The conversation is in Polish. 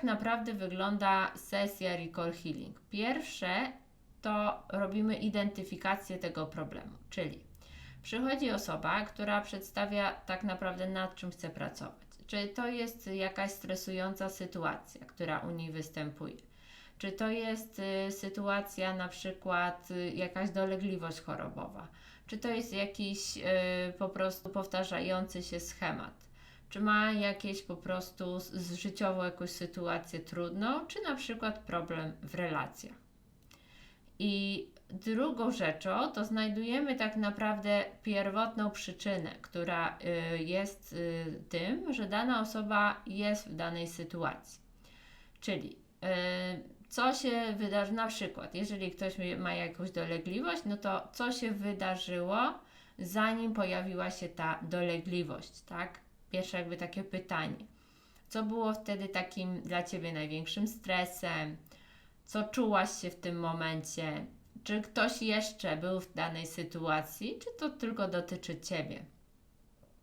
tak naprawdę wygląda sesja Recall Healing? Pierwsze to robimy identyfikację tego problemu, czyli przychodzi osoba, która przedstawia tak naprawdę nad czym chce pracować. Czy to jest jakaś stresująca sytuacja, która u niej występuje? Czy to jest y, sytuacja na przykład y, jakaś dolegliwość chorobowa? Czy to jest jakiś y, po prostu powtarzający się schemat? Czy ma jakieś po prostu z, życiowo jakąś sytuację trudną, czy na przykład problem w relacjach? I drugą rzeczą to znajdujemy tak naprawdę pierwotną przyczynę, która y, jest y, tym, że dana osoba jest w danej sytuacji. Czyli y, co się wydarzy, na przykład, jeżeli ktoś ma jakąś dolegliwość, no to co się wydarzyło, zanim pojawiła się ta dolegliwość, tak? Pierwsze jakby takie pytanie. Co było wtedy takim dla Ciebie największym stresem? Co czułaś się w tym momencie? Czy ktoś jeszcze był w danej sytuacji, czy to tylko dotyczy Ciebie?